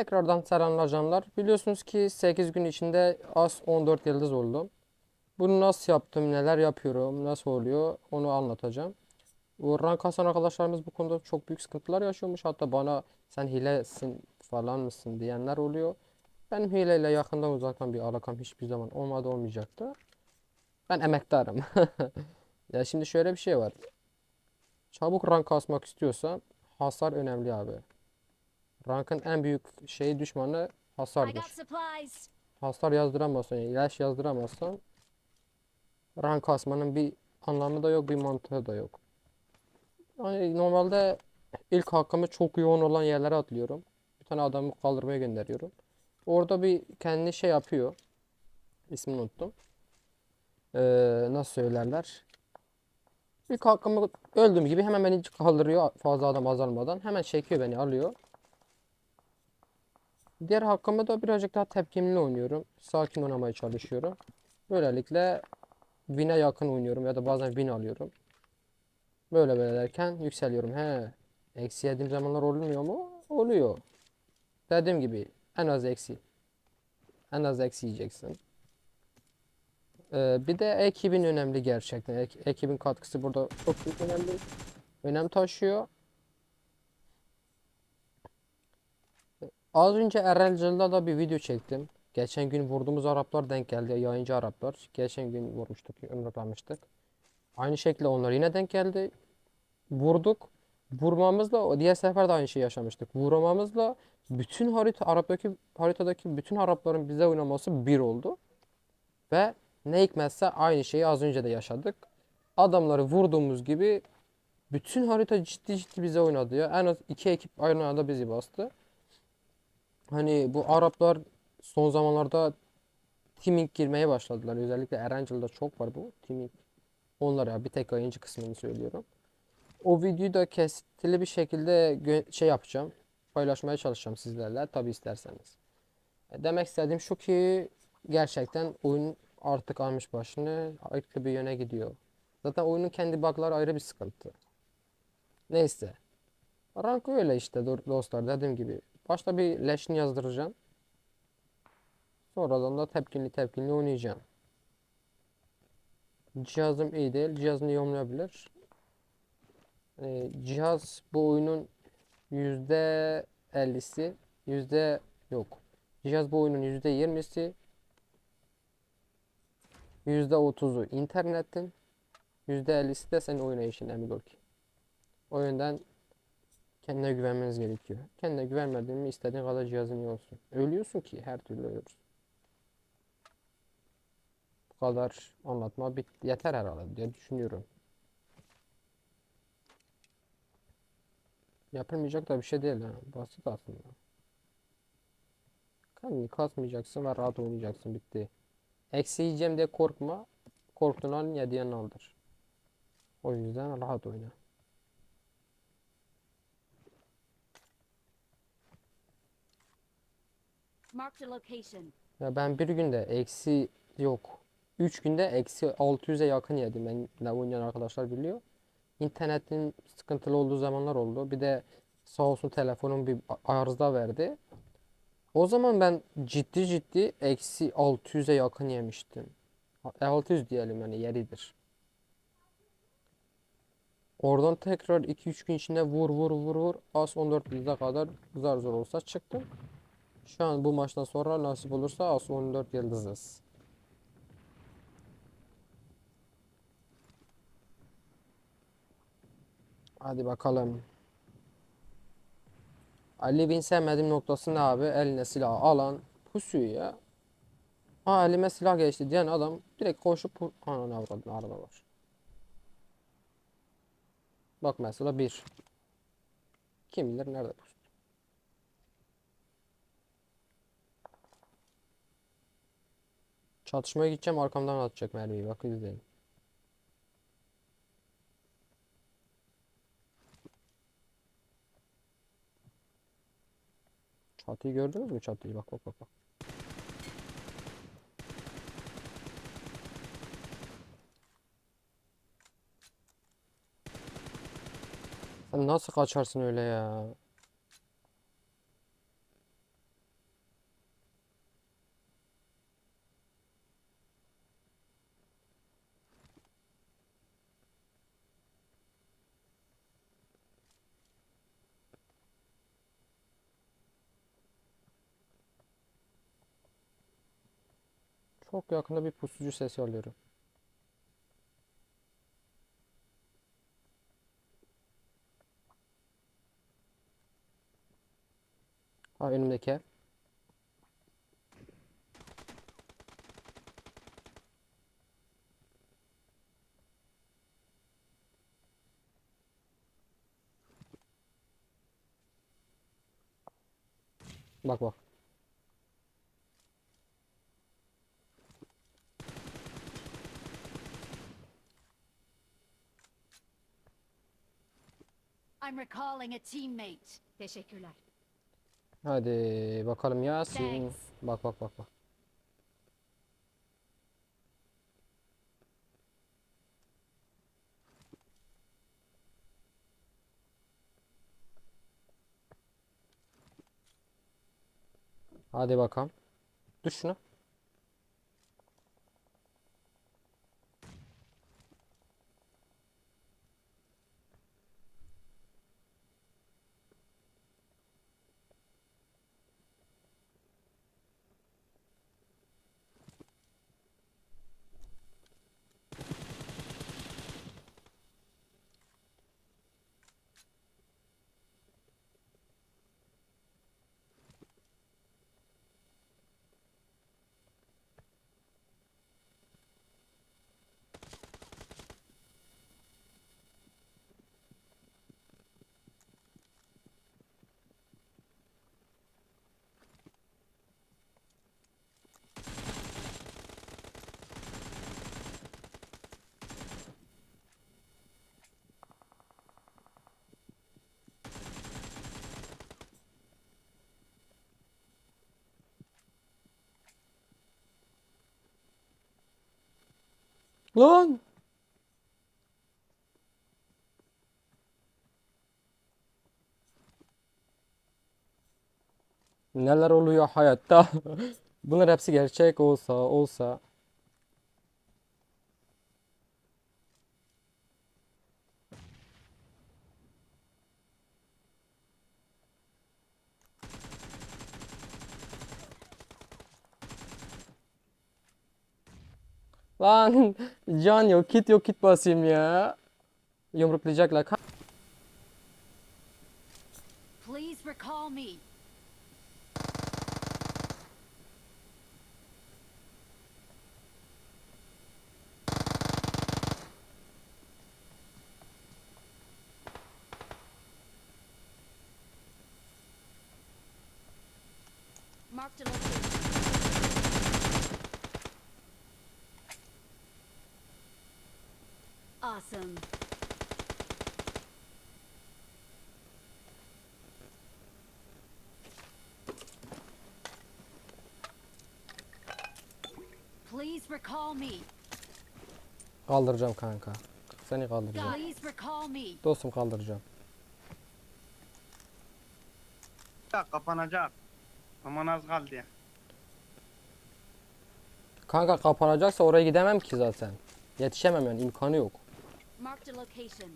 Tekrardan selamlar. Biliyorsunuz ki 8 gün içinde az 14 yıldız oldum. Bunu nasıl yaptım, neler yapıyorum, nasıl oluyor onu anlatacağım. Bu rank kasan arkadaşlarımız bu konuda çok büyük sıkıntılar yaşıyormuş. Hatta bana sen hilesin falan mısın diyenler oluyor. Benim hileyle yakından uzaktan bir alakam hiçbir zaman olmadı olmayacaktı. Ben emektarım. Ya şimdi şöyle bir şey var. Çabuk rank kasmak istiyorsan hasar önemli abi. Rankın en büyük şeyi düşmanı hasardır. Hasar yazdıramazsan, yani ilaç yazdıramazsan rank kasmanın bir anlamı da yok, bir mantığı da yok. Yani normalde ilk hakkımı çok yoğun olan yerlere atlıyorum. Bir tane adamı kaldırmaya gönderiyorum. Orada bir kendi şey yapıyor. İsmini unuttum. Ee, nasıl söylerler? İlk hakkımı öldüğüm gibi hemen beni kaldırıyor fazla adam azalmadan. Hemen çekiyor beni alıyor. Diğer hakkımı da birazcık daha tepkimli oynuyorum. Sakin oynamaya çalışıyorum. Böylelikle win'e yakın oynuyorum ya da bazen win alıyorum. Böyle böyle derken yükseliyorum. He. Eksi yediğim zamanlar olmuyor mu? Oluyor. Dediğim gibi en az eksi. En az eksi yiyeceksin. Ee, bir de ekibin önemli gerçekten. Ek- ekibin katkısı burada çok önemli. Önem taşıyor. Az önce Erencil'de da bir video çektim. Geçen gün vurduğumuz Araplar denk geldi. Yayıncı Araplar. Geçen gün vurmuştuk, yumruklamıştık. Aynı şekilde onlar yine denk geldi. Vurduk. Vurmamızla diğer sefer de aynı şeyi yaşamıştık. Vurmamızla bütün harita Arap'taki haritadaki bütün Arapların bize oynaması bir oldu. Ve ne hikmetse aynı şeyi az önce de yaşadık. Adamları vurduğumuz gibi bütün harita ciddi ciddi bize oynadı ya. En az iki ekip aynı anda bizi bastı. Hani bu Araplar son zamanlarda teaming girmeye başladılar. Özellikle Erencil'de çok var bu teaming. Onlar ya bir tek yayıncı kısmını söylüyorum. O videoyu da kesitli bir şekilde şey yapacağım. Paylaşmaya çalışacağım sizlerle tabi isterseniz. E, Demek istediğim şu ki gerçekten oyun artık almış başını farklı bir yöne gidiyor. Zaten oyunun kendi bug'ları ayrı bir sıkıntı. Neyse. Rank öyle işte do- dostlar dediğim gibi. Başta bir leşini yazdıracağım. Sonradan da tepkinli tepkinli oynayacağım. Cihazım iyi değil. Cihazını yorumlayabilir. Ee, cihaz bu oyunun yüzde 50'si yüzde yok. Cihaz bu oyunun yüzde 20'si yüzde 30'u internetin yüzde 50'si de senin oynayışın emin ol ki. O yönden kendine güvenmeniz gerekiyor. Kendine güvenmedin mi istediğin kadar cihazın iyi olsun. Ölüyorsun ki her türlü ölüyorsun. Bu kadar anlatma bit yeter herhalde diye düşünüyorum. Yapılmayacak da bir şey değil ha. Basit aslında. Kendini kasmayacaksın ve rahat oynayacaksın bitti. Eksi yiyeceğim diye korkma. Korktuğun an yediğin aldır. O yüzden rahat oyna. Marked a location. Ya ben bir günde eksi yok. 3 günde eksi 600'e yakın yedim. Benimle oynayan arkadaşlar biliyor. İnternetin sıkıntılı olduğu zamanlar oldu. Bir de sağ olsun telefonum bir arıza verdi. O zaman ben ciddi ciddi eksi 600'e yakın yemiştim. Ha- 600 diyelim yani yeridir. Oradan tekrar 2-3 gün içinde vur vur vur vur az 14 yılda kadar zar zor olsa çıktım. Şu an bu maçtan sonra nasip olursa az 14 yıldızız. Hadi bakalım. Ali bin sevmediğim noktası ne abi? Eline silah alan pusuyor ya. Ha elime silah geçti diyen adam direkt koşup Ananı avradın araba var. Bak mesela bir. Kim bilir nerede pustu. Çatışmaya gideceğim arkamdan atacak mermiyi bak izleyin. Çatıyı gördünüz mü çatıyı bak bak bak bak. Sen nasıl kaçarsın öyle ya? Çok yakında bir pusucu sesi alıyorum. Ha önümdeki ev. Bak bak. I'm recalling a teammate. Teşekkürler. Hadi bakalım Yasin. Thanks. Bak bak bak bak. Hadi bakalım. Düş şuna. Lan! Neler oluyor hayatta? Bunlar hepsi gerçek olsa olsa Lan can yok kit yok kit basayım ya. Yumruklayacaklar. Please recall me. Marked a location. Awesome. Please recall me. Kaldıracağım kanka. Seni kaldıracağım. Please recall me. Dostum kaldıracağım. Ya, kapanacak. Aman az kaldı ya. Kanka kapanacaksa oraya gidemem ki zaten. Yetişemem yani imkanı yok.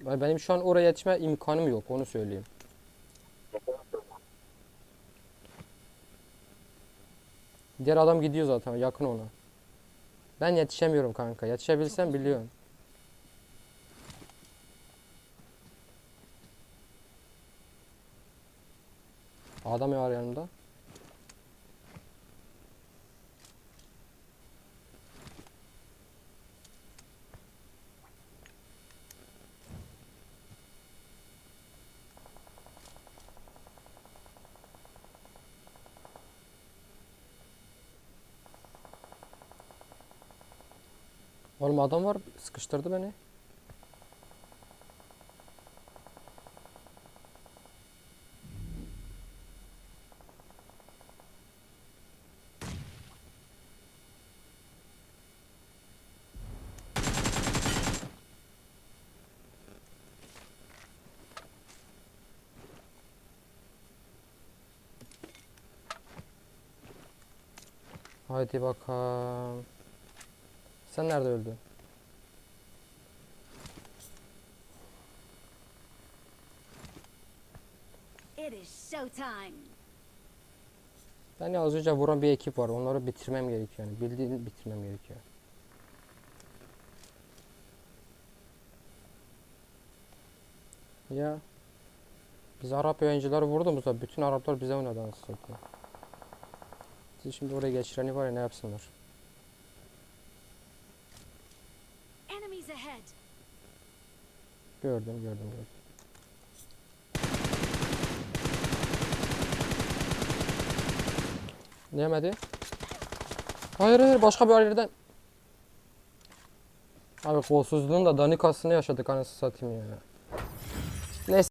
Benim şu an oraya yetişme imkanım yok onu söyleyeyim. Diğer adam gidiyor zaten yakın ona. Ben yetişemiyorum kanka. Yetişebilsem biliyorum. Adam var yanımda. Oğlum adam var sıkıştırdı beni. Haydi bakalım. Sen nerede öldün? Az önce vuran bir ekip var. Onları bitirmem gerekiyor yani. Bildiğin bitirmem gerekiyor. Ya biz Arap yayıncıları vurduğumuzda bütün Araplar bize oynadı anasını. Siz şimdi oraya geçireni var ya ne yapsınlar? Gördüm gördüm gördüm. Ne yemedi? Hayır hayır başka bir yerden. Abi kolsuzluğun da danikasını yaşadık anasını satayım ya.